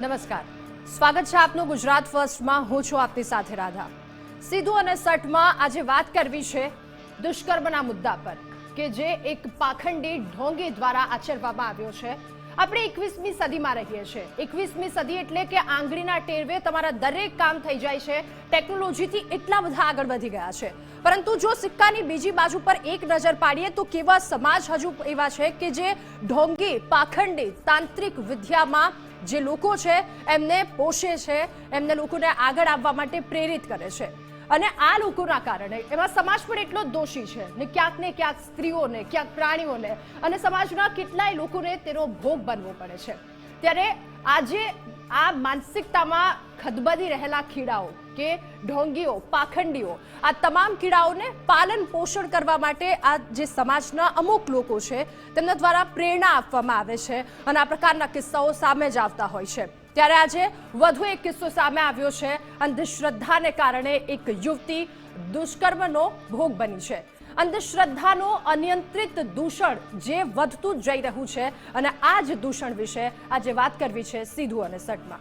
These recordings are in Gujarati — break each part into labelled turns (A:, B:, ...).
A: નમસ્કાર. સ્વાગત છે આપનું ગુજરાત ફર્સ્ટમાં. હું છું આપની સાથે રાધા. સીધું અને સટમાં આજે વાત કરવી છે દુષ્કર્મના મુદ્દા પર, કે જે એક પાખંડી ઢોંગી દ્વારા આચરવામાં આવ્યો છે. આપણે એકવીસમી સદીમાં રહીએ છીએ. એકવીસમી સદી એટલે કે આંગળીના ટેરવે તમારા દરેક કામ થઈ જાય છે. ટેકનોલોજીથી એટલા બધા આગળ વધી ગયા છે. પરંતુ જો સિક્કાની બીજી બાજુ પર એક નજર પાડીએ, તો કેવા સમાજ હજુ એવા છે કે જે ઢોંગી, પાખંડી, તાંત્રિક વિદ્યામાં જે લોકો છે, એમને પોષે છે, એમને લોકોને આગળ આવવા માટે પ્રેરિત કરે છે. અને આ લોકોના કારણે એમાં સમાજ પણ એટલો દોષી છે ને ક્યાંક ને ક્યાંક સ્ત્રીઓને, ક્યાંક પ્રાણીઓને અને સમાજના કેટલાય લોકોને તેનો ભોગ બનવો પડે છે. ત્યારે આજે આ માનસિકતામાં ખદબદી રહેલા કીડાઓ કે ઢોંગીઓ, પાખંડીઓ, આ તમામ કીડાઓને પાલન પોષણ કરવા માટે આ જે સમાજના અમુક લોકો છે, તેમના દ્વારા પ્રેરણા આપવામાં આવે છે અને આ પ્રકારના કિસ્સાઓ સામે જ આવતા હોય છે. ત્યારે આજે વધુ એક કિસ્સો સામે આવ્યો છે અંધશ્રદ્ધાને કારણે એક યુવતી દુષ્કર્મનો ભોગ બની છે. અંધશ્રદ્ધાનો અનિયંત્રિત દૂષણ જે વધતું જઈ રહ્યું છે અને આ જ દૂષણ વિશે આજે વાત કરવી છે સીધું અને સટમાં.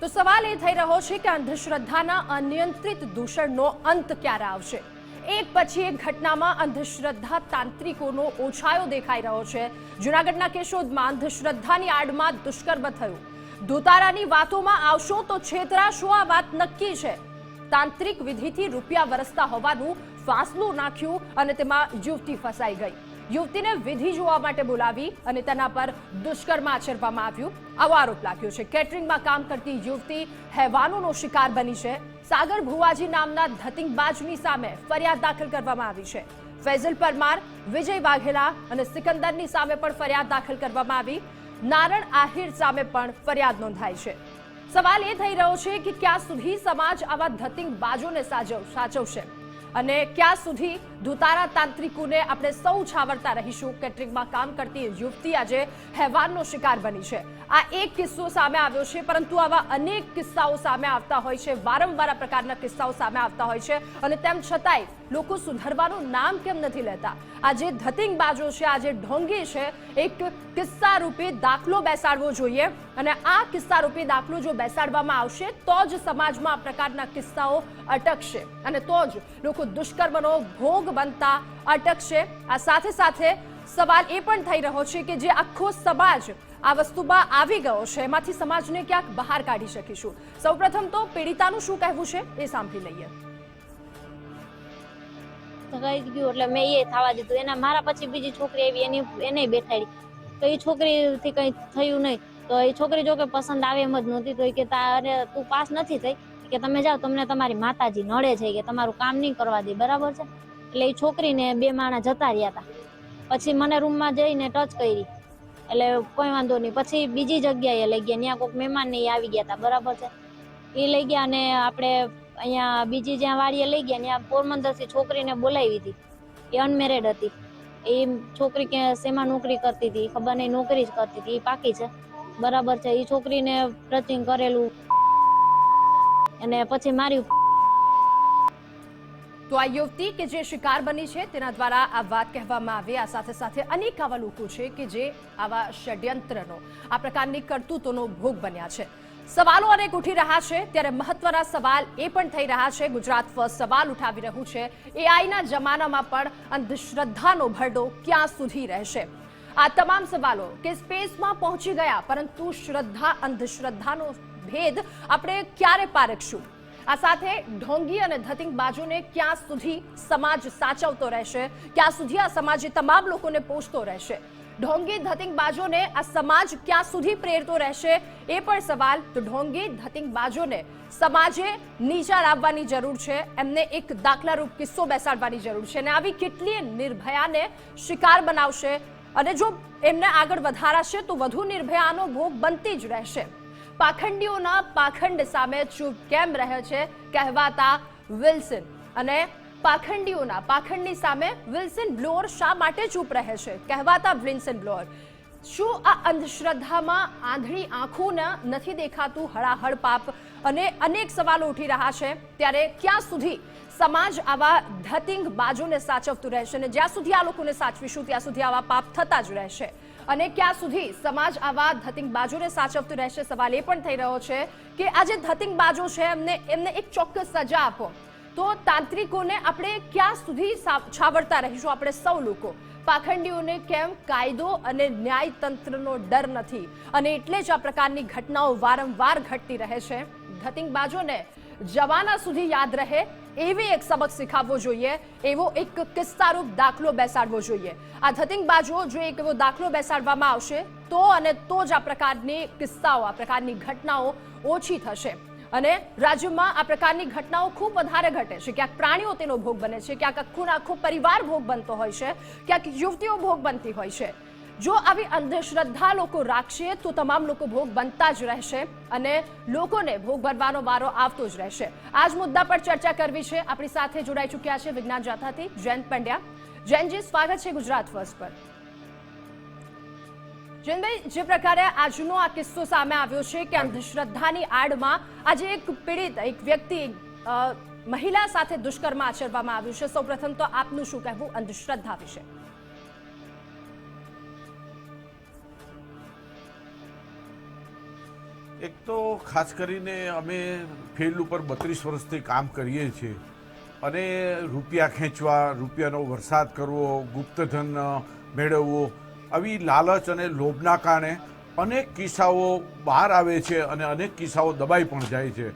A: તો સવાલ એ થઈ રહ્યો છે કે અંધશ્રદ્ધાના અનિયંત્રિત દૂષણનો અંત ક્યારે આવશે? એક પછી એક ઘટનામાં અંધશ્રદ્ધા તાંત્રિકોનો ઓછાયો દેખાઈ રહ્યો છે. જુનાગઢના કેશોદમાં અંધશ્રદ્ધાની આડમાં દુષ્કર્મ થયું. ધોતારાની વાતોમાં આવશો તો છેતરાશો, આ વાત નક્કી છે. તાંત્રિક વિધિથી રૂપિયા વરસતા હોવાનું ફાંસલું નાખ્યું અને તેમાં યુવતી ફસાઈ ગઈ. યુવતીને વિધિ જોવા માટે બોલાવી અને તેના પર દુષ્કર્મ આચરવામાં આવ્યું. આવો આરોપ લાગ્યો છે. કેટરિંગમાં કામ કરતી યુવતી હેવાનોનો શિકાર બની છે. સાગર ભુવાજી નામના ધતિંગબાજની સામે ફરિયાદ દાખલ કરવામાં આવી છે. ફૈઝલ પરમાર, વિજય વાઘેલા અને સિકંદરની સામે પણ ફરિયાદ દાખલ કરવામાં આવી. નારણ આહિર સામે પણ ફરિયાદ નોંધાઈ છે. સવાલ એ થઈ રહ્યો છે કે ક્યાં સુધી સમાજ આવા ધતિંગબાજોને સાચવશે? અને ક્યાં સુધી ધુતારા તાંત્રિકોને આપણે સૌ છાવરતા રહીશું? કેટરિંગમાં કામ કરતી યુવતી આજે હેવાનનો શિકાર બની છે. આ એક કિસ્સો સામે આવ્યો છે, પરંતુ આવા અનેક કિસ્સાઓ સામે આવતા હોય છે, વારંવાર આ પ્રકારના કિસ્સાઓ સામે આવતા હોય છે. અને તેમ છતાંય લોકો સુધરવાનું નામ કેમ નથી લેતા? આ જે ધતિંગબાજો છે આ જે ઢોંગી છે, એક કિસ્સા રૂપે દાખલો બેસાડવો જોઈએ. અને આ કિસ્સા રૂપે દાખલો જો બેસાડવામાં આવશે, તો જ સમાજમાં આ પ્રકારના કિસ્સાઓ અટકશે. અને તો જ લોકો દુષ્કર્મનો ભોગ બનતા અટકશે. આ સાથે સાથે સવાલ એ પણ થઈ રહ્યો છે કે જે આખો સમાજ આ વસ્તુમાં આવી ગયો છે. એમાંથી સમાજને ક્યાંક બહાર કાઢી શકીશું. સૌપ્રથમ તો પીડિતાનું શું કહેવું છે એ સાંભળી લઈએ.
B: થઈ ગયું એટલે મેં એ થવા દીધું. એના મારા પછી બીજી છોકરી આવી, એની એને બેઠાડી તો એ છોકરીથી કંઈ થયું નહીં. તો એ છોકરી જો કે પસંદ આવે એમ જ નહોતી. તો એ કે તારે તું પાસ નથી થઈ. કે તમે જાઓ, તમને તમારી માતાજી નડે છે કે તમારું કામ નહીં કરવા દે. બરાબર છે? એટલે એ છોકરીને બે માણા જતા રહ્યા હતા. પછી મને રૂમમાં જઈને ટચ કરી. એટલે કોઈ વાંધો નહીં. પછી બીજી જગ્યાએ લઈ ગયા. ત્યાં કોઈક મહેમાન ને આવી ગયા હતા બરાબર છે? એ લઈ ગયા અને આપણે અહીંયા બીજી જ્યાં વાડીએ લઈ ગયા, ત્યાં પોરબંદરથી છોકરીને બોલાવી હતી. એ અનમેરેડ હતી. એ છોકરી કે શેમાં નોકરી કરતી હતી? ખબર નહીં, નોકરી જ કરતી હતી. એ પાકી છે. બરાબર છે? એ છોકરીને પ્રચિંગ કરેલું. અને પછી મારી
A: તો આ યુવતી કે જે શિકાર બની છે, તેના દ્વારા આ વાત કહેવામાં આવી. આ સાથે સાથે અનેક આવા લોકો છે કે જે આવા ષડયંત્રનો, આ પ્રકારની કરતૂતોનો ભોગ બન્યા છે. સવાલો અનેક ઉઠી રહ્યા છે. ત્યારે મહત્વના સવાલ એ પણ થઈ રહ્યા છે. ગુજરાત ફર્સ્ટ સવાલ ઉઠાવી રહ્યું છે. એઆઈના જમાનામાં પણ અંધશ્રદ્ધાનો ભરડો ક્યાં સુધી રહેશે? આ તમામ સવાલો કે સ્પેસમાં પહોંચી ગયા, પરંતુ શ્રદ્ધા, અંધશ્રદ્ધાનો ભેદ આપણે ક્યારે પારખશું? આ સાથે ઢોંગી અને ધતિંગબાજોને ક્યાં સુધી સમાજ સાચવતો રહેશે? ક્યાં સુધી આ સમાજ તમામ લોકોને પોષતો રહેશે? ઢોંગી, ધતિંગબાજોને આ સમાજ ક્યાં સુધી પ્રેરતો રહેશે? એ પણ સવાલ તો ઢોંગી, ધતિંગબાજોને સમાજે નીચા લાવવાની જરૂર છે. એમને એક દાખલારૂપ કિસ્સો બેસાડવાની જરૂર છે. અને આવી કેટલીય નિર્ભયાને શિકાર બનાવશે. અને જો એમને આગળ વધારાશે, તો વધુ નિર્ભયાનો ભોગ બનતી જ રહેશે. પાખંડીઓના પાખંડ સામે ચૂપ કેમ રહે છે કહેવાતા વિલ્સન. અને પાખંડીઓના પાખંડની સામે વિલ્સન બ્લોઅર શા માટે ચૂપ રહે છે કહેવાતા વિલ્સન બ્લોઅર. શું આ અંધશ્રદ્ધામાં આંધળી આંખોના નથી દેખાતું હળાહળ પાપ? અને અનેક સવાલો ઉઠી રહ્યા છે. ત્યારે ક્યાં સુધી સમાજ આવા ધતિંગ બાજુને સાચવતું રહેશે? અને જ્યાં સુધી આ લોકોને સાચવીશું, ત્યાં સુધી આવા પાપ થતા જ રહેશે. અને ક્યાં સુધી સમાજ આવા ધતિંગ બાજુને સાચવતું રહેશે સવાલ એ પણ થઈ રહ્યો છે કે આ જે ધતિંગ બાજુ છે, એમને એમને એક ચોક્કસ સજા આપો. તો તાંત્રિકોને આપણે ક્યાં સુધી છાવરતા રહીશું આપણે સૌ લોકો? પાખંડીઓને કેમ કાયદો અને ન્યાયતંત્રનો ડર નથી? અને એટલે જ આ પ્રકારની ઘટનાઓ વારંવાર ઘટતી રહે છે. ધતિંગબાજોને જવાના સુધી યાદ રહે એવી એક સબક શીખવવો જોઈએ, એવો એક કિસ્સારૂપ દાખલો બેસાડવો જોઈએ. આ ધતિંગબાજો જો એક એવો દાખલો બેસાડવામાં આવશે, તો અને તો જ આ પ્રકારની કિસ્સાઓ, આ પ્રકારની ઘટનાઓ ઓછી થશે. અને રાજ્યમાં આ પ્રકારની ઘટનાઓ ખૂબ વધારે ઘટે છે. ક્યાંક પ્રાણીઓ તેનો ભોગ બને છે, ક્યાંક આખું આખો પરિવાર ભોગ બનતો હોય છે, ક્યાંક યુવતીઓ ભોગ બનતી હોય છે. જો આવી અંધશ્રદ્ધા લોકો રાખશે, તો તમામ લોકો ભોગ બનતા જ રહેશે અને લોકોને ભોગ ભરવાનો વારો આવતો જ રહેશે. આ જ મુદ્દા પર ચર્ચા કરવી છે. આપણી સાથે જોડાઈ ચૂક્યા છે વિજ્ઞાન જાથાથી જયંત પંડ્યા. જયંતજી, સ્વાગત છે ગુજરાત ફર્સ્ટ પર. જયંતભાઈ, જે પ્રકારે આજનો આ કિસ્સો સામે આવ્યો છે કે અંધશ્રદ્ધાની આડમાં આજે એક પીડિત, એક વ્યક્તિ મહિલા સાથે દુષ્કર્મ આચરવામાં આવ્યું છે. સૌપ્રથમ તો આપનું શું કહેવું અંધશ્રદ્ધા વિશે?
C: એક તો ખાસ કરીને અમે ફિલ્ડ ઉપર બત્રીસ વર્ષથી કામ કરીએ છીએ. અને રૂપિયા ખેંચવા, રૂપિયાનો વરસાદ કરવો, ગુપ્તધન મેળવવો, આવી લાલચ અને લોભના કારણે અનેક કિસ્સાઓ બહાર આવે છે અને અનેક કિસ્સાઓ દબાઈ પણ જાય છે.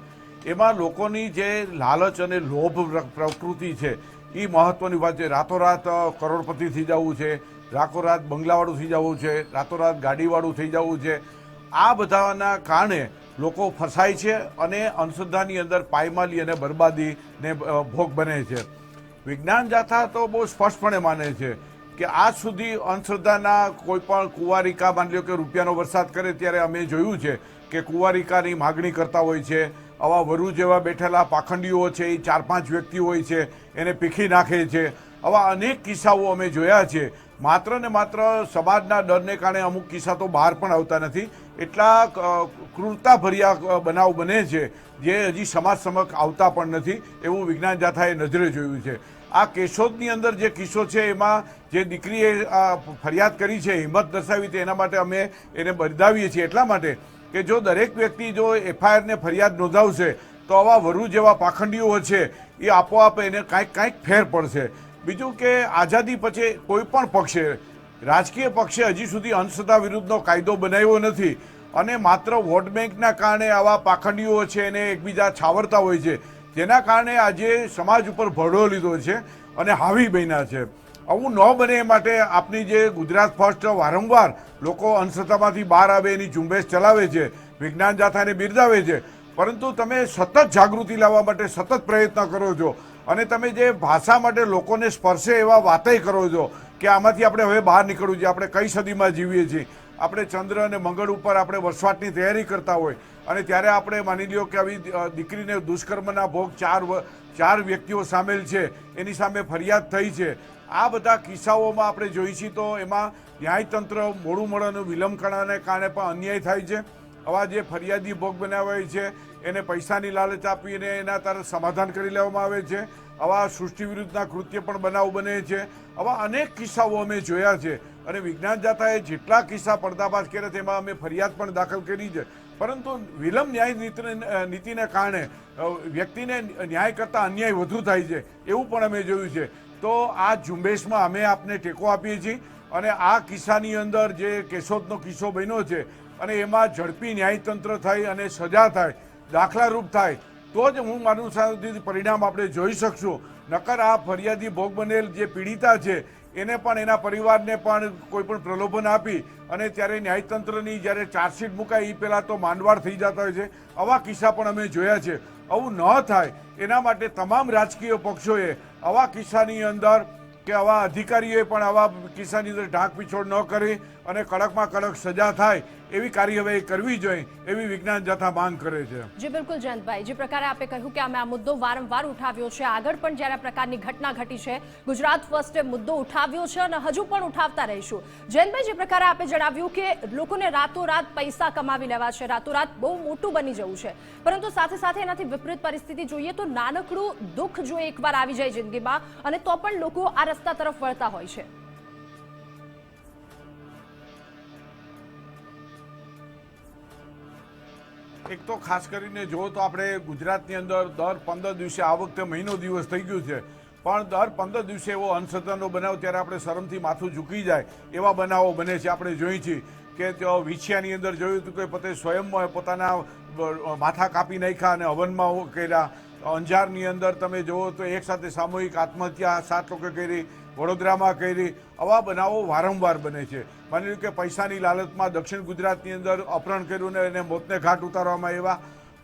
C: એમાં લોકોની જે લાલચ અને લોભ પ્રકૃતિ છે એ મહત્વની વાત છે. રાતોરાત કરોડપતિ થઈ જવું છે, રાતોરાત બંગલાવાળું થઈ જવું છે, રાતોરાત ગાડીવાળું થઈ જવું છે. આ બધાના કારણે લોકો ફસાય છે અને અંધશ્રદ્ધાની અંદર પાયમાલી અને બરબાદીને ભોગ બને છે. વિજ્ઞાન જાથા તો બહુ સ્પષ્ટપણે માને છે કે આજ સુધી અંધશ્રદ્ધાના કોઈ પણ કુંવારિકા માની લો કે રૂપિયાનો વરસાદ કરે ત્યારે અમે જોયું છે કે કુંવારિકાની માગણી કરતા હોય છે. આવા વરુ જેવા બેઠેલા પાખંડીઓ છે, એ ચાર પાંચ વ્યક્તિ હોય છે, એને પીખી નાખે છે. આવા અનેક કિસ્સાઓ અમે જોયા છે માત્ર ને માત્ર સમાજના ડરને કારણે અમુક કિસ્સા તો બહાર પણ આવતા નથી. એટલા ક્રૂરતાભર્યા બનાવ બને છે જે હજી સમાજ સમક્ષ આવતા પણ નથી એવું વિજ્ઞાન જાથાએ નજરે જોયું છે. આ કેશોદની અંદર જે કિસ્સો છે એમાં જે દીકરીએ ફરિયાદ કરી છે, હિંમત દર્શાવી છે એના માટે અમે એને બરદાવીએ છીએ. એટલા માટે કે જો દરેક વ્યક્તિ જો એફઆઈઆરને ફરિયાદ નોંધાવશે તો આવા વરુ જેવા પાખંડીઓ છે એ આપોઆપ એને કાંઈક કાંઈક ફેર પડશે. બીજું કે આઝાદી પછી કોઈ પણ પક્ષે, રાજકીય પક્ષે હજી સુધી અંધશ્રદ્ધા વિરુદ્ધનો કાયદો બનાવ્યો નથી અને માત્ર વોટ બેંકના કારણે આવા પાખંડીઓ છે એને એકબીજા છાવરતા હોય છે. જેના કારણે આજે સમાજ ઉપર ભરડો લીધો છે અને હાવી બન્યા છે. આવું ન બને એ માટે આપની જે ગુજરાત ફર્સ્ટ વારંવાર લોકો અંધશ્રદ્ધામાંથી બહાર આવે એની ઝુંબેશ ચલાવે છે, વિજ્ઞાન જાથાને બિરદાવે છે. પરંતુ તમે સતત જાગૃતિ લાવવા માટે સતત પ્રયત્ન કરો છો. અને તમે જે ભાષા માટે લોકોને સ્પર્શે એવા વાતય કરો છો કે આમાંથી આપણે હવે બહાર નીકળવું છે, આપણે કઈ સદીમાં જીવીએ છીએ. આપણે ચંદ્ર અને મંગળ ઉપર આપણે વસવાટની તૈયારી કરતા હોય અને ત્યારે આપણે માની લ્યો કે આવી દીકરીને દુષ્કર્મના ભોગ ચાર ચાર વ્યક્તિઓ સામેલ છે, એની સામે ફરિયાદ થઈ છે. આ બધા કિસ્સાઓમાં આપણે જોઈ છીએ તો એમાં ન્યાયતંત્ર મોડું મળવાનું, વિલંબ કરવાને કારણે પણ અન્યાય થાય છે. આવા જે ફરિયાદી ભોગ બનાવ્યા હોય છે, એને પૈસાની લાલચ આપીને એના તરત સમાધાન કરી લેવામાં આવે છે. આવા સૃષ્ટિ વિરુદ્ધના કૃત્ય પણ બનાવ બને છે. આવા અનેક કિસ્સાઓ અમે જોયા છે અને વિજ્ઞાન જાતાએ જેટલા કિસ્સા પડદાભાસ કર્યા તેમાં અમે ફરિયાદ પણ દાખલ કરી છે. પરંતુ વિલંબ ન્યાય નીતિને કારણે વ્યક્તિને ન્યાય કરતાં અન્યાય વધુ થાય છે, એવું પણ અમે જોયું છે. તો આ ઝુંબેશમાં અમે આપને ટેકો આપીએ છીએ અને આ કિસ્સાની અંદર જે કેશોદનો કિસ્સો બન્યો છે અને એમાં ઝડપી ન્યાયતંત્ર થાય અને સજા થાય, દાખલારૂપ થાય, તો જ હું માનું સુધી પરિણામ આપણે જોઈ શકશું. નકર આ ફરિયાદી ભોગ બનેલ જે પીડિતા છે, એને પણ એના પરિવારને પણ કોઈ પણ પ્રલોભન આપી અને ત્યારે ન્યાયતંત્રની જ્યારે ચાર્જશીટ મુકાય એ પહેલાં તો માંડવાળ થઈ જતા હોય છે. આવા કિસ્સા પણ અમે જોયા છે. આવું ન થાય, એના માટે તમામ રાજકીય પક્ષોએ આવા કિસ્સાની અંદર કે આવા અધિકારીઓએ પણ આવા કિસ્સાની અંદર ઢાંક પીછોડ ન કરી. અને કડકમાં કડક સજા થાય એવી કાર્યવાહી કરવી જોઈએ, એવી વિજ્ઞાન જથા માંગ કરે છે.
A: જે, બિલકુલ જયંતભાઈ. જે પ્રકારે આપે કહ્યું કે અમે આ મુદ્દો વારંવાર ઉઠાવ્યો છે, આગળ પણ જ્યારે પ્રકારની ઘટના ઘટી છે, ગુજરાત ફર્સ્ટે મુદ્દો ઉઠાવ્યો છે અને હજુ પણ ઉઠાવતા રહીશું. જયંતભાઈ, જે પ્રકારે આપે જણાવ્યું કે લોકોને રાતોરાત પૈસા કમાવી લેવા છે, રાતોરાત બહુ મોટું બની જવું છે. પરંતુ સાથે સાથે એનાથી વિપરીત પરિસ્થિતિ જોઈએ તો નાનકડું દુઃખ જો એકવાર આવી જાય જિંદગીમાં અને તો પણ લોકો આ રસ્તા તરફ વળતા હોય છે.
C: એક તો ખાસ કરીને જો તો આપણે ગુજરાતની અંદર દર પંદર દિવસે આ વખતે મહિનો દિવસ થઈ ગયું છે. પણ દર પંદર દિવસે એવો અનસત્તાનો બનાવ ત્યારે આપણે શરમથી માથું ઝૂકી જાય એવા બનાવો બને છે આપણે જોઈ છીએ કે વિછિયાની અંદર જોયું હતું કે પોતે સ્વયં પોતાના માથા કાપી નાખ્યા અને હવનમાં કર્યા. અંજારની અંદર તમે જુઓ તો એકસાથે સામૂહિક આત્મહત્યા સાત લોકો કરી. વડોદરામાં કરી. આવા બનાવો વારંવાર બને છે. માની લો કે પૈસાની લાલચમાં દક્ષિણ ગુજરાતની અંદર અપહરણ કર્યું ને એને મોતને ઘાટ ઉતારવામાં આવ્યા.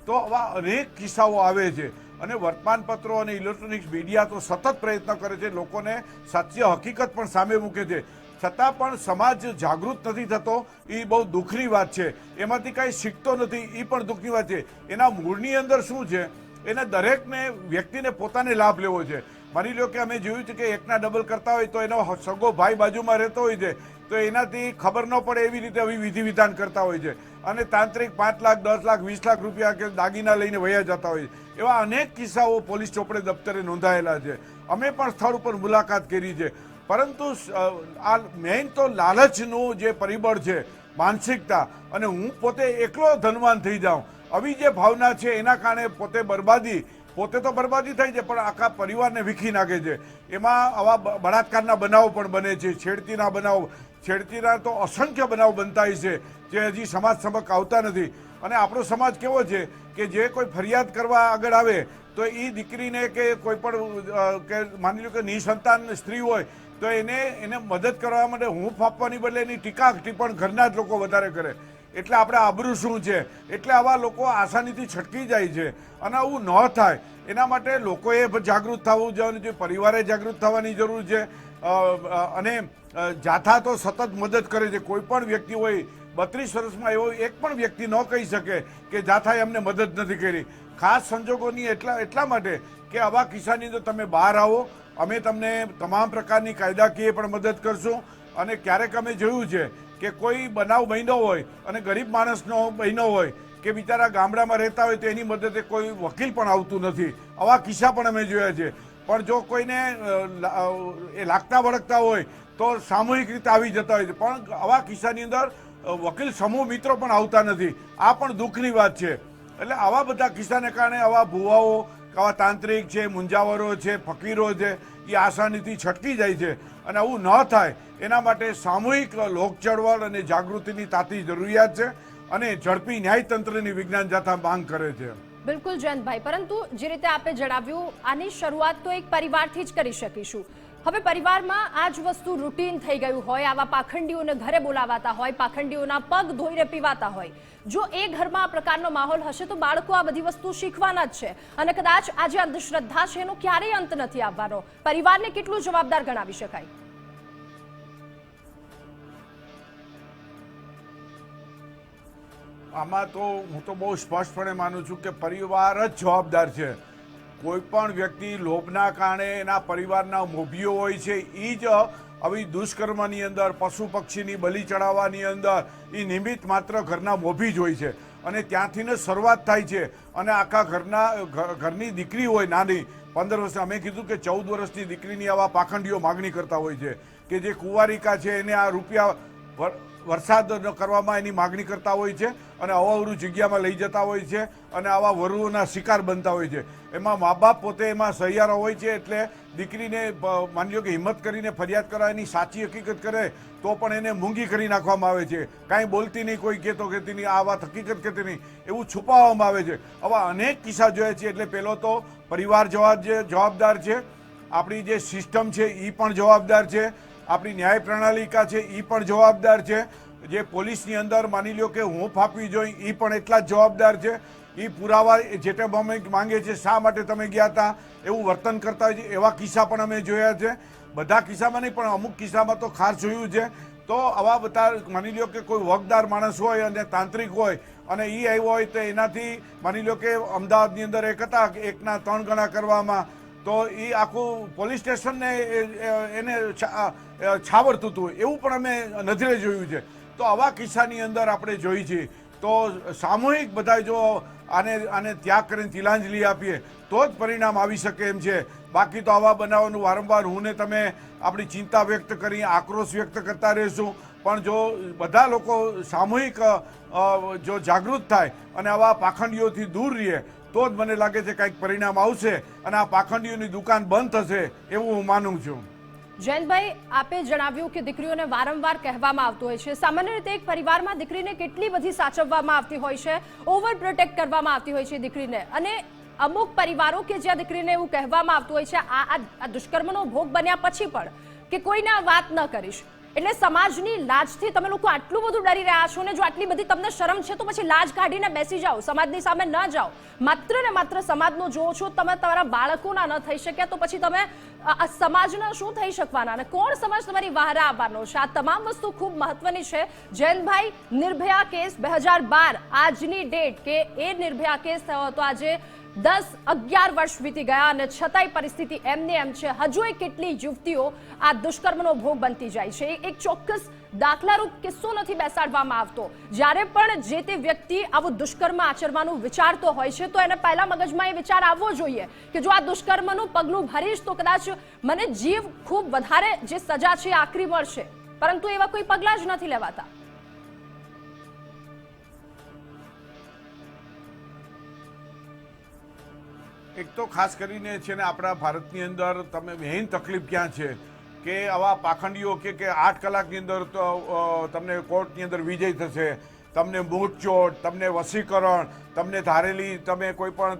C: તો આવા અનેક કિસ્સાઓ આવે છે. અને વર્તમાનપત્રો અને ઇલેક્ટ્રોનિક્સ મીડિયા તો સતત પ્રયત્ન કરે છે. લોકોને સાચી હકીકત પણ સામે મૂકે છે. છતાં પણ સમાજ જાગૃત નથી થતો. એ બહુ દુઃખની વાત છે. એમાંથી કાંઈ શીખતો નથી. એ પણ દુઃખની વાત છે. એના મૂળની અંદર શું છે? એને દરેકને, વ્યક્તિને પોતાને લાભ લેવો છે. માની લો કે અમે જોયું છે કે એકના ડબલ કરતા હોય તો એનો સગો ભાઈ બાજુમાં રહેતો હોય છે, તો એનાથી ખબર ન પડે એવી રીતે અવી વિધિ વિધાન કરતા હોય છે. અને તાંત્રિક પાંચ લાખ, દસ લાખ, વીસ લાખ રૂપિયા કે દાગીના લઈને વયા જતા હોય છે. એવા અનેક કિસ્સાઓ પોલીસ ચોપડે દફતરે નોંધાયેલા છે. અમે પણ સ્થળ ઉપર મુલાકાત કરી છે. પરંતુ આ મેઇન તો લાલચનું જે પરિબળ છે, માનસિકતા, અને હું પોતે એકલો ધનવાન થઈ જાઉં. આવી જે ભાવના છે, એના કારણે પોતે બરબાદી પોતે તો બરબાદી થઈ છે પણ આખા પરિવારને વીખી નાખે છે. એમાં આવા બળાત્કારના બનાવો પણ બને છે, છેડતીના બનાવો. છેડતીના તો અસંખ્ય બનાવ બનતા છે, જે હજી સમાજ સમક્ષ આવતા નથી. અને આપણો સમાજ કેવો છે કે જે કોઈ ફરિયાદ કરવા આગળ આવે, તો એ દીકરીને કે કોઈ પણ કે માની લો કે નિસંતાન સ્ત્રી હોય, તો એને એને મદદ કરવા માટે હૂંફ આપવાની બદલે એની ટીકા ટિપ્પણ ઘરના જ લોકો વધારે કરે. એટલે આપણે આબરૂ શું છે? એટલે આવા લોકો આસાનીથી છટકી જાય છે અને આવું ન થાય. એના માટે લોકોએ જાગૃત થવું જવાનું છે પરિવારે જાગૃત થવાની જરૂર છે. અને જાથા તો સતત મદદ કરે છે. કોઈ પણ વ્યક્તિ હોય, બત્રીસ વર્ષમાં એવો એક પણ વ્યક્તિ ન કહી શકે કે જાથાએ અમને મદદ નથી કરી. ખાસ સંજોગોની એટલા એટલા માટે કે આવા કિસ્સાની તો તમે બહાર આવો. અમે તમને તમામ પ્રકારની કાયદાકીય પણ મદદ કરશું. અને ક્યારેક અમે જોયું છે કે કોઈ બનાવ બન્યો હોય અને ગરીબ માણસનો બન્યો હોય કે બિચારા ગામડામાં રહેતા હોય તો એની મદદે કોઈ વકીલ પણ આવતું નથી. આવા કિસ્સા પણ અમે જોયા છે. પણ જો કોઈને એ લાગતા વળગતા હોય તો સામૂહિક રીતે આવી જતા હોય છે. પણ આવા કિસ્સાની અંદર વકીલ સમૂહ મિત્રો પણ આવતા નથી. આ પણ દુઃખની વાત છે. એટલે આવા બધા કિસ્સાને કારણે આવા ભુવાઓ, આવા તાંત્રિક છે, મુંજાવરો છે, ફકીરો છે, એ આસાનીથી છટકી જાય છે. અને આવું ન થાય, એના માટે સામૂહિક લોક ચળવળ અને જાગૃતિની તાતી જરૂરિયાત છે અને ઝડપી ન્યાયતંત્રની વિજ્ઞાન જાથા માંગ કરે છે.
A: બિલકુલ જયંતભાઈ, પરંતુ જે રીતે આપે જણાવ્યું, આની શરૂઆત તો એક પરિવારથી જ કરી શકીશું. હવે પરિવારમાં આ જ વસ્તુ રૂટીન થઈ ગયું હોય, આવા પાખંડીઓને ઘરે બોલાવાતા હોય, પાખંડીઓના પગ ધોઈને પીવાતા હોય. જો એ ઘરમાં આ પ્રકારનો માહોલ હશે તો બાળકો આ બધી વસ્તુ શીખવાના જ છે. અને કદાચ આ જે અંધશ્રદ્ધા છે એનો ક્યારેય અંત નથી આવવાનો. પરિવારને કેટલું જવાબદાર ગણાવી શકાય?
C: આમાં તો હું તો બહુ સ્પષ્ટપણે માનું છું કે પરિવાર જ જવાબદાર છે. કોઈ પણ વ્યક્તિ લોભના કારણે એના પરિવારના મોભીઓ હોય છે એ જ આવી દુષ્કર્મની અંદર, પશુ પક્ષીની બલિ ચડાવવાની અંદર એ નિમિત્ત માત્ર ઘરના મોભી જ હોય છે. અને ત્યાંથી ને શરૂઆત થાય છે. અને આખા ઘરના ઘરની દીકરી હોય નાની, પંદર વર્ષ અમે કીધું કે ચૌદ વર્ષની દીકરીની આવા પાખંડીઓ માગણી કરતા હોય છે કે જે કુંવારિકા છે, એને આ રૂપિયા વરસાદ કરવામાં એની માગણી કરતા હોય છે અને અવાવરું જગ્યામાં લઈ જતા હોય છે અને આવા વરુઓના શિકાર બનતા હોય છે. એમાં મા બાપ પોતે એમાં સહિયારો હોય છે એટલે દીકરીને માની લો કે હિંમત કરીને ફરિયાદ કરવા એની સાચી હકીકત કરે તો પણ એને મૂંગી કરી નાખવામાં આવે છે. કાંઈ બોલતી નહીં, કોઈ કહેતો કહેતી નહીં આ વાત હકીકત કહેતી નહીં એવું છુપાવવામાં આવે છે. આવા અનેક કિસ્સા જોયા છે એટલે પહેલો તો પરિવાર જવાબ જવાબદાર છે. આપણી જે સિસ્ટમ છે એ પણ જવાબદાર છે. આપણી ન્યાય પ્રણાલિકા છે એ પણ જવાબદાર છે. જે પોલીસની અંદર માની લ્યો કે હું આપવી જોઈએ એ પણ એટલા જ જવાબદાર છે. એ પુરાવા જે તે અમે માંગે છે, શા માટે તમે ગયા હતા એવું વર્તન કરતા હોય છે, એવા કિસ્સા પણ અમે જોયા છે. બધા કિસ્સામાં નહીં, પણ અમુક કિસ્સામાં તો ખાસ જોયું છે. તો આવા બધા માની લો કે કોઈ વગદાર માણસ હોય અને તાંત્રિક હોય અને એ આવ્યો હોય તો એનાથી માની લો કે અમદાવાદની અંદર એક હતા એકના ત્રણ ગણા કરવામાં તો એ આખું પોલીસ સ્ટેશનને એને છાવરતું હતું. એવું પણ અમે નજરે જોયું છે. તો આવા કિસ્સાની અંદર આપણે જોઈ છીએ તો સામૂહિક બધા જો આને આને ત્યાગ કરીને તિલાંજલિ આપીએ, તો જ પરિણામ આવી શકે એમ છે. બાકી તો આવા બનાવવાનું વારંવાર હું ને તમે આપણી ચિંતા વ્યક્ત કરી, આક્રોશ વ્યક્ત કરતા રહીશું. પણ જો બધા લોકો સામૂહિક જો જાગૃત થાય અને આવા પાખંડીઓથી દૂર રહીએ તો જ મને લાગે છે કંઈક પરિણામ આવશે અને આ પાખંડીઓની દુકાન બંધ થશે એવું હું માનું છું.
A: જયંતભાઈ, આપે જણાવ્યું કે દીકરીઓને વારંવાર કહેવામાં આવતું હોય છે. સામાન્ય રીતે એક પરિવારમાં દીકરીને કેટલી બધી સાચવવામાં આવતી હોય છે? ઓવર પ્રોટેક્ટ કરવામાં આવતી હોય છે દીકરીને. અને અમુક પરિવારો કે જ્યાં દીકરીને એવું કહેવામાં આવતું હોય છે આ દુષ્કર્મનો ભોગ બન્યા પછી પણ કે કોઈને વાત ન કરીશ. એટલે સમાજની લાજથી તમે લોકો આટલું બધું ડરી રહ્યા છો ને જો આટલી બધી તમને શરમ છે, તો પછી લાજ કાઢીને બેસી જાઓ. સમાજની સામે ન જાઓ. માત્ર ને માત્ર સમાજનો જોવો છો, તમે તમારા બાળકોના ન થઈ શક્યા, તો પછી તમે સમાજના શું થઈ શકવાના? અને કોણ સમાજ તમારી વહારા આવવાનો છે? આ તમામ વસ્તુ ખૂબ મહત્વની છે. જયંતભાઈ, નિર્ભયા કેસ બે આજની ડેટ કે એ નિર્ભયા કેસ થયો હતો આજે. દસ અગિયાર વર્ષ વીતી ગયા અને છતાંય પરિસ્થિતિ એમને એમ છે હજુ કેટલી યુવતીઓ આ દુષ્કર્મનો ભોગ બનતી જાય છે. એક ચોક્કસ દાખલારૂપ કિસ્સો નથી બેસાડવામાં આવતો. જ્યારે પણ જે તે વ્યક્તિ આવું દુષ્કર્મ આચરવાનું વિચારતો હોય છે, તો એને પહેલા મગજમાં એ વિચાર આવવો જોઈએ કે જો આ દુષ્કર્મનું પગલું ભરીશ, તો કદાચ મને જીવ ખૂબ વધારે જે સજા છે આકરી મળશે. પરંતુ એવા કોઈ પગલાં જ નથી લેવાતા.
C: એક તો ખાસ કરીને છે ને આપણા ભારતની અંદર તમે મેઇન તકલીફ ક્યાં છે? કે આવા પાખંડીઓ કે કે આઠ કલાકની અંદર તો તમને કોર્ટની અંદર વિજય થશે, તમને મૂઠચોટ તમને વસીકરણ તમને ધારેલી તમે કોઈ પણ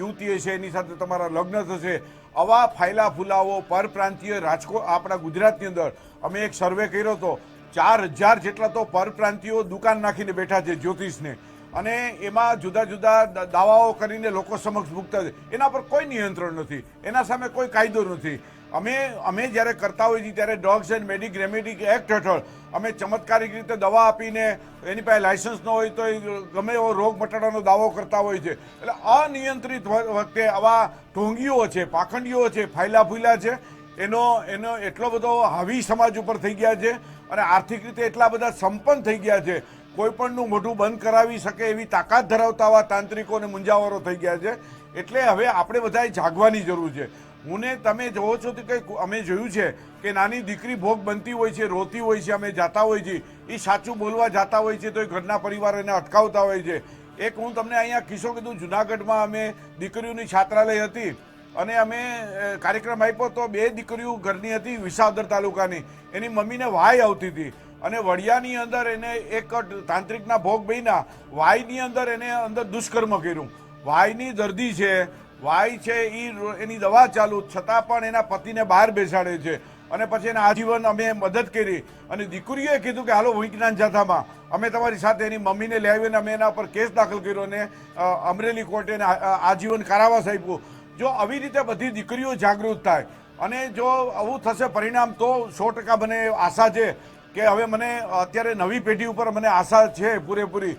C: યુવતી હશે એની સાથે તમારા લગ્ન થશે. આવા ફાયલા ફુલાવો પરપ્રાંતીય રાજકોટ આપણા ગુજરાતની અંદર અમે એક સર્વે કર્યો હતો. ચાર હજાર જેટલા તો પરપ્રાંતિયો દુકાન નાખીને બેઠા છે જ્યોતિષને. અને એમાં જુદા જુદા દાવાઓ કરીને લોકો સમક્ષ ભૂગતા છે. એના પર કોઈ નિયંત્રણ નથી. એના સામે કોઈ કાયદો નથી. અમે અમે જ્યારે કરતા હોઈએ છીએ ત્યારે drugs and magic remedies act હેઠળ અમે ચમત્કારિક રીતે દવા આપીને એની પાસે લાયસન્સ ન હોય તો એ ગમે એવો રોગ મટાડવાનો દાવો કરતા હોય છે એટલે અનિયંત્રિત વખતે આવા ઢોંગીઓ છે, પાખંડીઓ છે ફાયલા ફૂલા છે, એનો એનો એટલો બધો હાવી સમાજ ઉપર થઈ ગયા છે અને આર્થિક રીતે એટલા બધા સંપન્ન થઈ ગયા છે કોઈ પણનું મોઢું બંધ કરાવી શકે એવી તાકાત ધરાવતા આવા તાંત્રિકો અને મુંજાવરો થઈ ગયા છે. એટલે હવે આપણે બધાએ જાગવાની જરૂર છે. હું તમે જોવો છો કે અમે જોયું છે કે નાની દીકરી ભોગ બનતી હોય છે, રોતી હોય છે, અમે જાતા હોય છે એ સાચું બોલવા જાતા હોય છે તો એ ઘરના પરિવાર એને અટકાવતા હોય છે. એક હું તમને અહીંયા કિસ્સો કીધું, જુનાગઢમાં અમે દીકરીઓની છાત્રાલય હતી અને અમે કાર્યક્રમ આપ્યો તો બે દીકરીઓ ઘરની હતી વિસાવદર તાલુકાની. એની મમ્મીને વાય આવતી હતી. અને વડિયાની અંદર એને એક તાંત્રિકના ભોગ બન્યા. વાયની અંદર એને અંદર દુષ્કર્મ કર્યું. વાયની દર્દી છે, વાય છે એ એની દવા ચાલુ, છતાં પણ એના પતિને બહાર બેસાડે છે. અને પછી એના આજીવન અમે મદદ કરી. અને દીકરીએ કીધું કે, હાલો વિજ્ઞાન જાથામાં અમે તમારી સાથે એની મમ્મીને લઈ આવીને અમે એના પર કેસ દાખલ કર્યો અને અમરેલી કોર્ટે આજીવન કારાવાસ આપ્યું. જો આવી રીતે બધી દીકરીઓ જાગૃત થાય અને જો આવું થશે પરિણામ તો સો ટકા મને આશા છે. કે હવે મને અત્યારે નવી પેઢી ઉપર મને આશા છે પૂરેપૂરી.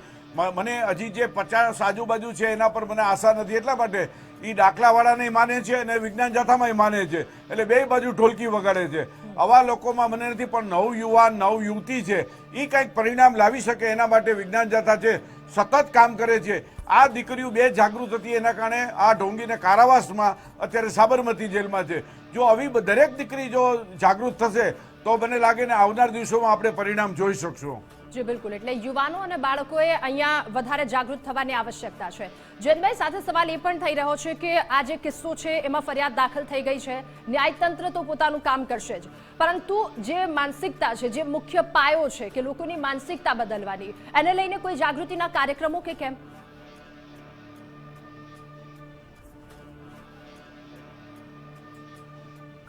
C: મને હજી જે પચાસ આજુબાજુ છે એના પર મને આશા નથી. એટલા માટે એ દાખલાવાળાને માને છે અને વિજ્ઞાન જાથામાં માને છે. એટલે બે બાજુ ઢોલકી વગાડે છે. આવા લોકોમાં મને નથી, પણ નવ યુવાન, નવ યુવતી છે એ કંઈક પરિણામ લાવી શકે એના માટે વિજ્ઞાન જાથા છે, સતત કામ કરે છે. આ દીકરીઓ બે જાગૃત હતી, એના કારણે આ ઢોંગીને કારાવાસમાં અત્યારે સાબરમતી જેલમાં છે. જો આવી દરેક દીકરી જો જાગૃત થશે તો મને લાગે ને આવનાર દિવસોમાં આપણે પરિણામ જોઈ શકશું.
A: જી, બિલકુલ. એટલે યુવાનો અને બાળકોએ અહીંયા વધારે જાગૃત થવાની આવશ્યકતા છે. જયંતભાઈ, સાથે સવાલ એ પણ થઈ રહ્યો છે કે આ જે કિસ્સો છે, એમાં ફરિયાદ દાખલ થઈ ગઈ છે. ન્યાયતંત્ર તો પોતાનું કામ કરશે જ. પરંતુ જે માનસિકતા છે, જે મુખ્ય પાયો છે કે લોકોની માનસિકતા બદલવાની, એને લઈને કોઈ જાગૃતિના કાર્યક્રમો કે કેમ?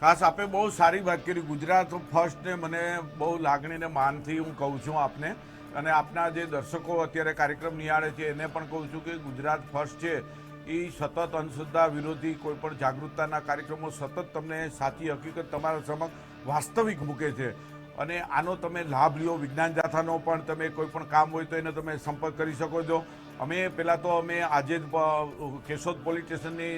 C: ખાસ આપે બહુ સારી વાત કરી. ગુજરાત ફર્સ્ટને મને બહુ લાગણી ને માનથી હું કહું છું આપને. અને આપના જે દર્શકો અત્યારે કાર્યક્રમ નિહાળે છે, એને પણ કહું છું કે ગુજરાત ફર્સ્ટ છે. એ સતત અંધશ્રદ્ધા વિરોધી કોઈપણ જાગૃતતાના કાર્યક્રમો સતત તમને સાચી હકીકત તમારા સમક્ષ વાસ્તવિક મૂકે છે. અને આનો તમે લાભ લ્યો. વિજ્ઞાન જાથાનો પણ તમે કોઈ પણ કામ હોય તો એને તમે સંપર્ક કરી શકો છો. અમે પહેલાં તો અમે આજે જ કેશોદ પોલીસ સ્ટેશનની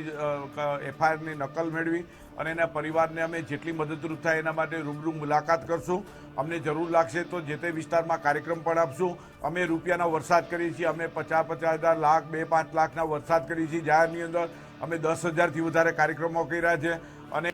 C: એફઆઈઆરની નકલ મેળવી અને એના પરિવારને અમે જેટલી મદદરૂપ થાય એના માટે રૂબરૂ મુલાકાત કરશું. અમને જરૂર લાગશે તો જે તે વિસ્તારમાં કાર્યક્રમ પણ આપશું. અમે રૂપિયાનો વરસાદ કરીએ છીએ. અમે પચાસ પચાસ હજાર લાખ, બે પાંચ લાખના વરસાદ કરીએ છીએ. જાહેરની અંદર અમે દસ હજારથી વધારે કાર્યક્રમો કર્યા છે. અને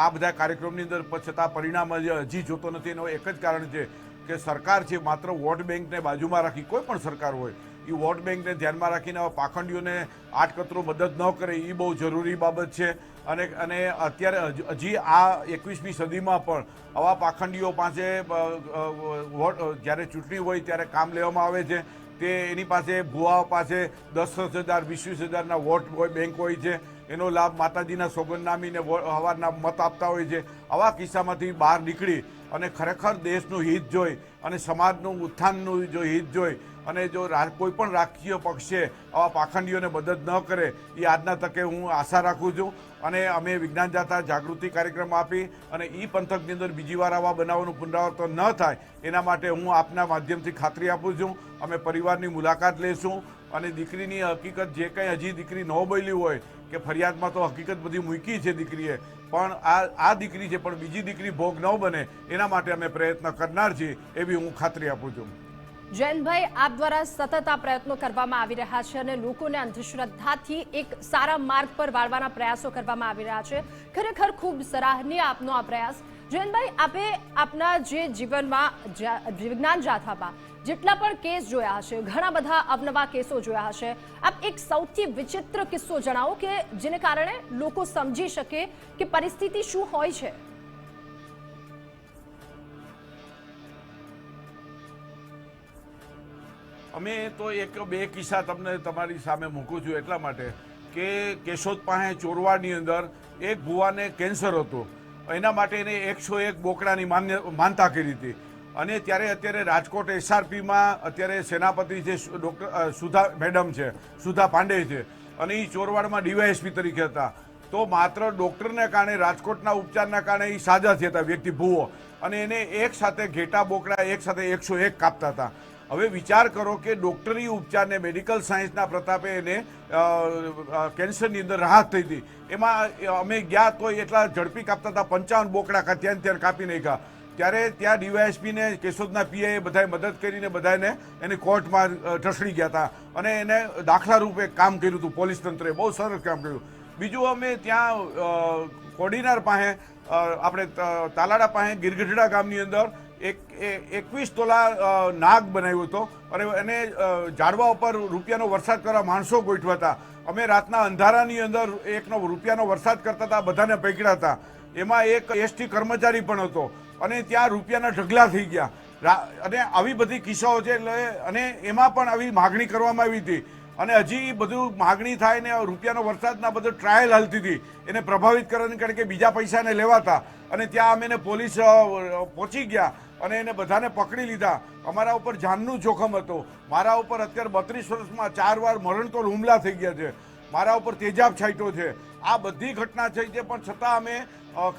C: આ બધા કાર્યક્રમની અંદર છતાં પરિણામ હજી જોતો નથી. એનો એક જ કારણ છે કે સરકાર છે, માત્ર વોટ બેંકને બાજુમાં રાખી કોઈ પણ સરકાર હોય એ વોટ બેંકને ધ્યાનમાં રાખીને આવા પાખંડીઓને આટકતરો મદદ ન કરે, એ બહુ જરૂરી બાબત છે. અને અને અત્યારે હજી આ એકવીસમી સદીમાં પણ આવા પાખંડીઓ પાસે વોટ જ્યારે ચૂંટણી હોય ત્યારે કામ લેવામાં આવે છે. તે એની પાસે ભુવાઓ પાસે દસ દસ હજાર, વીસ વીસ હજારના વોટ હોય, બેંક હોય છે. એનો લાભ માતાજીના સોગંદનામીને હવારના મત આપતા હોય છે. આવા કિસ્સામાંથી બહાર નીકળી અને ખરેખર દેશનું હિત જોઈ અને સમાજનું ઉત્થાનનું જો હિત જોઈ અને જો કોઈ પણ રાજકીય પક્ષે આવા પાખંડીઓને મદદ ન કરે, એ આજના તકે હું આશા રાખું છું. અને અમે વિજ્ઞાન જાતા જાગૃતિ કાર્યક્રમ આપી અને એ પંથકની અંદર બીજી વાર આવા બનાવોનું પુનરાવર્તન ન થાય, એના માટે હું આપના માધ્યમથી ખાતરી આપું છું. અમે પરિવારની મુલાકાત લઈશું અને દીકરીની હકીકત જે કંઈ હજી દીકરી ન બોલી હોય, કે ફરિયાદમાં તો હકીકત બધી મૂકી છે દીકરીએ, પણ આ આ દીકરી છે, પણ બીજી દીકરી ભોગ ન બને, એના માટે અમે પ્રયત્ન કરનાર છીએ, એવી હું ખાતરી આપું છું.
A: જયંતભાઈ આપ દ્વારા સતત આ પ્રયત્નો કરવામાં આવી રહ્યા છે અને લોકોને અંધશ્રદ્ધાથી એક સારા માર્ગ પર વાળવાના પ્રયાસો કરવામાં આવી રહ્યા છે. ખરેખર ખૂબ સરાહનીય આપનો આ પ્રયાસ. જૈનભાઈ, આપે આપના જે જીવનમાં વિજ્ઞાન જાથામાં જેટલા પણ કેસ જોયા હશે, ઘણા બધા અવનવા કેસો જોયા હશે, આપ એક સૌથી વિચિત્ર કિસ્સો જણાવો કે જેને કારણે લોકો સમજી શકે કે પરિસ્થિતિ શું હોય છે?
C: અમે તો એક બે કિસ્સા તમને તમારી સામે મૂકું છું એટલા માટે કે કેશોદ પાસે ચોરવાડની અંદર એક ભુવાને કેન્સર હતું. એના માટે એને એકસો એક બોકડાની માન્ય, માનતા કરી હતી. અને ત્યારે અત્યારે રાજકોટ એસઆરપીમાં અત્યારે સેનાપતિ જે ડૉક્ટર સુધા મેડમ છે, સુધા પાંડે છે, અને એ ચોરવાડમાં ડીવાયએસપી તરીકે હતા. તો માત્ર ડૉક્ટરને કારણે, રાજકોટના ઉપચારના કારણે એ સાજા થયા હતા વ્યક્તિ ભૂવો. અને એને એક સાથે ઘેટા બોકડા એક સાથે એકસો એક કાપતા હતા. હવે વિચાર કરો કે ડોક્ટરી ઉપચારને મેડિકલ સાયન્સના પ્રતાપે એને કેન્સરની અંદર રાહત થઈ હતી. એમાં અમે ગયા તો એટલા ઝડપી કાપતા હતા, પંચાવન બોકડા ત્યાં ત્યાં કાપી નાખ્યા. ત્યારે ત્યાં ડીવાયએસપીને કેશોદના પીઆઈએ બધાએ મદદ કરીને બધાને એને કોર્ટમાં ઢસડી ગયા હતા. અને એને દાખલા રૂપે કામ કર્યું હતું, પોલીસ તંત્રે બહુ સરસ કામ કર્યું. બીજું અમે ત્યાં કોડીનાર પાસે આપણે તાલાડા પાસે ગીરગઢડા ગામની અંદર એક એકવીસ તોલા નાગ બનાવ્યો હતો. અને એને ઝાડવા ઉપર રૂપિયાનો વરસાદ કરવા માણસો ગોઠવા હતા. અમે રાતના અંધારાની અંદર એકનો રૂપિયાનો વરસાદ કરતા હતા, બધાને પકડ્યા હતા. એમાં એક એસટી કર્મચારી પણ હતો. અને ત્યાં રૂપિયાના ઢગલા થઈ ગયા. અને આવી બધી કિસ્સાઓ છે, એટલે અને એમાં પણ આવી માગણી કરવામાં આવી હતી. અને હજી બધું માગણી થાય ને રૂપિયાનો વરસાદના બધું ટ્રાયલ હાલતી હતી. એને પ્રભાવિત કરવાની, કારણ કે બીજા પૈસાને લેવાતા. અને ત્યાં અમે એને પોલીસ પહોંચી ગયા અને એને બધાને પકડી લીધા. અમારા ઉપર જાનનું જોખમ હતું. મારા ઉપર અત્યારે બત્રીસ વર્ષમાં ચાર વાર મરણતોલ હુમલા થઈ ગયા છે. મારા ઉપર તેજાબ છાંટ્યો છે. આ બધી ઘટના થઈ છે પણ છતાં અમે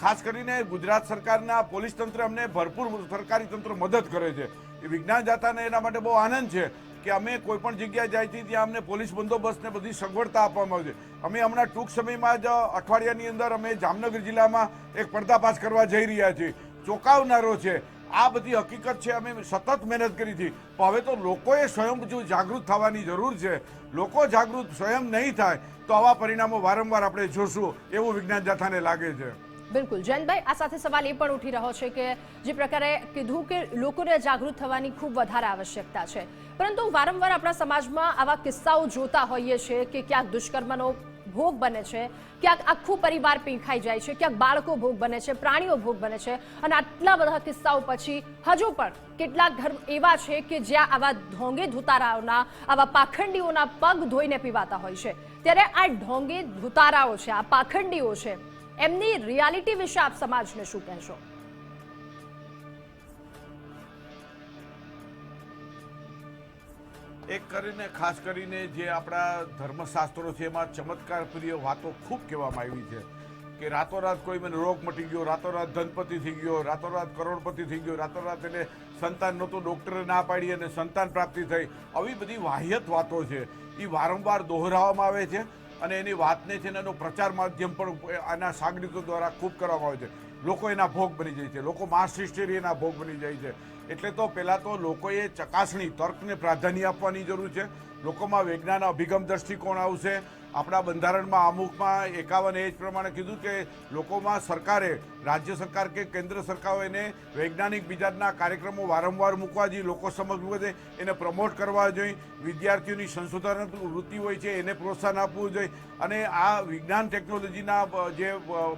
C: ખાસ કરીને ગુજરાત સરકારના પોલીસ તંત્ર અમને ભરપૂર સરકારી તંત્ર મદદ કરે છે. એ વિજ્ઞાન જાતાને એના માટે બહુ આનંદ છે. કે અમે કોઈ પણ જગ્યાએ જાય છીએ ત્યાં અમને પોલીસ બંદોબસ્તને બધી સગવડતા આપવામાં આવશે છે. અમે હમણાં ટૂંક સમયમાં જ અઠવાડિયાની અંદર અમે જામનગર જિલ્લામાં એક પર્દાફાશ કરવા જઈ રહ્યા છીએ. ચોંકાવનારો છે. આ બધી હકીકત છે, અમે સતત મહેનત કરી હતી પણ હવે તો લોકોએ સ્વયં જાગૃત થવાની જરૂર છે, લોકો જાગૃત સ્વયં નહીં થાય, તો આવા પરિણામો વારંવાર આપણે જોશું એવું વિજ્ઞાન જાથાને લાગે છે.
A: બિલકુલ. જયંતભાઈ, આ સાથે સવાલ એ પણ ઉઠી રહ્યો છે કે જે પ્રકારે કીધું કે લોકોને જાગૃત થવાની ખૂબ વધારે આવશ્યકતા છે. પરંતુ વારંવાર આપણા સમાજમાં આવા કિસ્સાઓ જોતા હોઈએ છીએ કે ક્યાંક દુષ્કર્મનો ભોગ બને છે, ક્યાંક આખું પરિવાર પીંખાઈ જાય છે, ક્યાંક બાળકો ભોગ બને છે, પ્રાણીઓ ભોગ બને છે અને આટલા બધા કિસ્સાઓ પછી હજુ પણ કેટલાક ઘર એવા છે કે જ્યાં આવા ઢોંગે ધુતારાઓના, આવા પાખંડીઓના પગ ધોઈને પીવાતા હોય છે. ત્યારે આ ઢોંગે ધુતારાઓ છે, આ પાખંડીઓ છે, એમની રિયાલિટી વિશે આપ સમાજને શું કહેશો?
C: એક કરીને, ખાસ કરીને જે આપણા ધર્મશાસ્ત્રો છે, એમાં ચમત્કાર પ્રિય વાતો ખૂબ કહેવામાં આવી છે કે રાતોરાત કોઈ મને રોગ મટી ગયો, રાતોરાત ધનપતિ થઈ ગયો, રાતોરાત કરોડપતિ થઈ ગયો, રાતોરાત એટલે સંતાન નહોતું, ડૉક્ટરે ના પાડી અને સંતાન પ્રાપ્તિ થઈ. આવી બધી વાહ્યત વાતો છે. એ વારંવાર દોહરાવવામાં આવે છે અને એની વાતને છે એનો પ્રચાર માધ્યમ પણ આના સાગરીતો દ્વારા ખૂબ કરવામાં આવે છે. લોકો એના ભોગ બની જાય છે. લોકો માસ એના ભોગ બની જાય છે. એટલે તો પહેલાં તો લોકોએ ચકાસણી, તર્કને પ્રાધાન્ય આપવાની જરૂર છે. લોકોમાં વિજ્ઞાન અભિગમ દ્રષ્ટિકોણ આવશે. આપણા બંધારણમાં અમુકમાં એકાવન એજ પ્રમાણે કીધું કે લોકોમાં સરકારે રાજ્ય સરકાર કે કેન્દ્ર સરકારો એને વૈજ્ઞાનિક બીજાના કાર્યક્રમો વારંવાર મૂકવા જોઈએ, લોકો સમક્ષ મૂકવા જોઈએ, એને પ્રમોટ કરવા જોઈએ, વિદ્યાર્થીઓની સંશોધન વૃત્તિ હોય છે, એને પ્રોત્સાહન આપવું જોઈએ અને આ વિજ્ઞાન ટેકનોલોજીના જે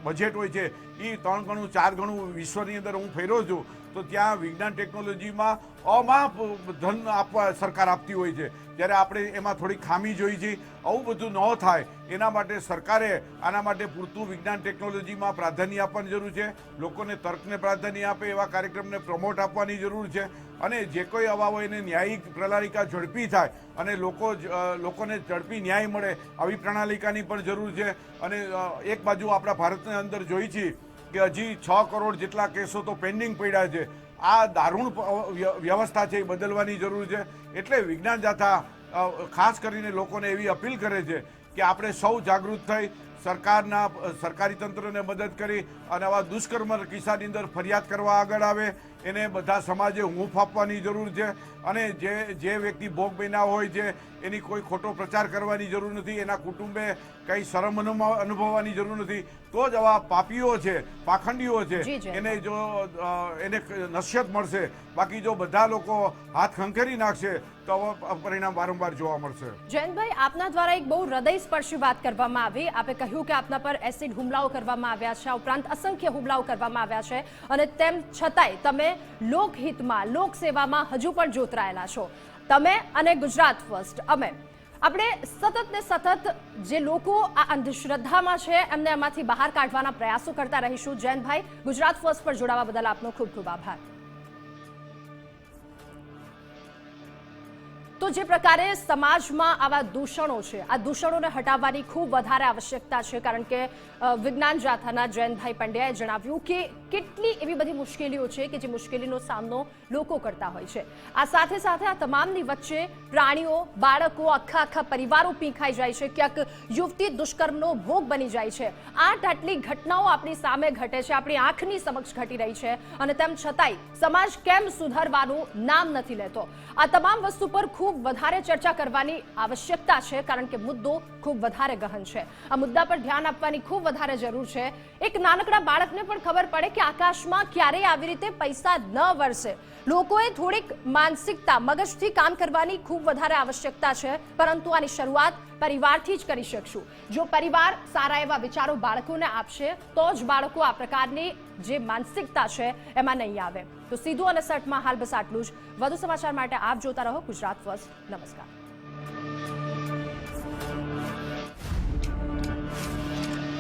C: બજેટ હોય છે એ ત્રણ ગણું, ચાર ગણું વિશ્વની અંદર હું ફેર્યો છું, તો ત્યાં વિજ્ઞાન ટેકનોલોજીમાં અમાપ ધન આપવા સરકાર આપતી હોય છે. ત્યારે આપણે એમાં થોડી ખામી જોઈ છે, આવું બધું ન થાય એના માટે સરકારે આના માટે પૂરતું વિજ્ઞાન ટેકનોલોજીમાં પ્રાધાન્ય આપવાની જરૂર છે. લોકોને તર્કને પ્રાધાન્ય આપે, એવા કાર્યક્રમને પ્રમોટ આપવાની જરૂર છે. અને જે કોઈ અભાવ હોય એને ન્યાયિક પ્રણાલિકા ઝડપી થાય અને લોકો લોકોને ઝડપી ન્યાય મળે આવી પ્રણાલિકાની પણ જરૂર છે. અને એક બાજુ આપણા ભારતની અંદર જોઈ છીએ કે હજી છ કરોડ જેટલા કેસો તો પેન્ડિંગ પડ્યા છે. આ દારૂણ વ્યવસ્થા છે એ બદલવાની જરૂર છે. એટલે વિજ્ઞાન જાથા ખાસ કરીને લોકોને એવી અપીલ કરે છે કે આપણે સૌ જાગૃત થઈ સરકારના સરકારી તંત્રને મદદ કરી અને આવા દુષ્કર્મ કિસ્સાની અંદર ફરિયાદ કરવા આગળ આવે. એને બધા સમાજે હૂંફ આપવાની જરૂર છે અને જે જે વ્યક્તિ ભોગ બન્યા હોય છે એની કોઈ ખોટો પ્રચાર કરવાની જરૂર નથી એના કુટુંબે કંઈ શરમ અનુભવ- અનુભવવાની જરૂર નથી. તો જ આવા પાપીઓ છે પાખંડીઓ છે. એને જો એને નશ્યત મળશે. બાકી જો બધા લોકો હાથ ખંખેરી નાખશે તો પરિણામ વારંવાર જોવા મળશે.
A: જયંતભાઈ આપના દ્વારા એક બહુ હૃદયસ્પર્શી વાત કરવામાં આવી. આપે કહ્યું કે આપના પર એસિડ હુમલાઓ કરવામાં આવ્યા છે ઉપરાંત અસંખ્ય હુમલાઓ કરવામાં આવ્યા છે. અને તેમ છતાંય તમે લોકહિતમાં, લોકસેવામાં હજુ પણ જોતરાયેલા છો. તમે અને ગુજરાત ફર્સ્ટ. અમે. આપણે સતત ને સતત જે લોકો આ અંધશ્રદ્ધામાં છે, એમને એમાંથી બહાર કાઢવાના પ્રયાસો કરતા રહીશું. જયંતભાઈ ગુજરાત ફર્સ્ટ પર જોડાવા બદલ આપનો ખૂબ ખૂબ આભાર. તો જે પ્રકારે સમાજમાં આવા દૂષણો છે, આ દૂષણોને હટાવવાની ખૂબ વધારે આવશ્યકતા છે, કારણ કે વિજ્ઞાન જાથાના જયંતભાઈ પંડ્યાએ જણાવ્યું કે કેટલી એવી બધી મુશ્કેલીઓ છે કે જે મુશ્કેલીનો સામનો લોકો કરતા હોય છે. આ સાથે સાથે આ તમામની વચ્ચે પ્રાણીઓ, બાળકો, આખા આખા પરિવારો પીંખાઈ જાય છે, ક્યાંક યુવતી દુષ્કર્મનો ભોગ બની જાય છે. આઠ આટલી ઘટનાઓ આપણી સામે ઘટે છે, આપણી આંખની સમક્ષ ઘટી રહી છે અને તેમ છતાંય સમાજ કેમ સુધારવાનું નામ નથી લેતો? આ તમામ વસ્તુ પર ખૂબ વધારે ચર્ચા કરવાની આવશ્યકતા છે, કારણ કે મુદ્દો ખૂબ વધારે ગહન છે. આ મુદ્દા પર ધ્યાન આપવાની ખૂબ વધારે જરૂર છે. એક નાનકડા બાળકને પણ ખબર પડે કે આકાશમાં ક્યારેય આવી રીતે પૈસા ન વરસે. લોકોએ થોડીક માનસિકતા, મગજથી કામ કરવાની ખૂબ વધારે આવશ્યકતા છે, પરંતુ આની શરૂઆત પરિવારથી જ કરી શકશું. જો પરિવાર સારા એવા વિચારો બાળકોને આપશે, તો જ બાળકો આ પ્રકારની જે માનસિકતા છે એમાં નહીં આવે. તો સીધું અને સટમાં હાલ બસ આટલું જ. વધુ સમાચાર માટે આપ જોતા રહો ગુજરાત ફર્સ્ટ. નમસ્કાર.